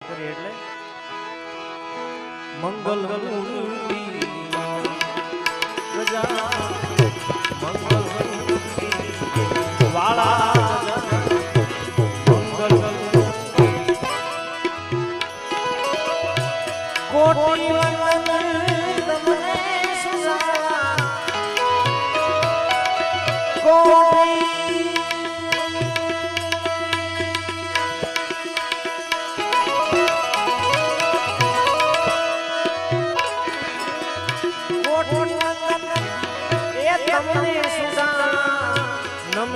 એટલે? મંગલ મંગલ વાળા મંગલ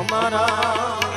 અમારા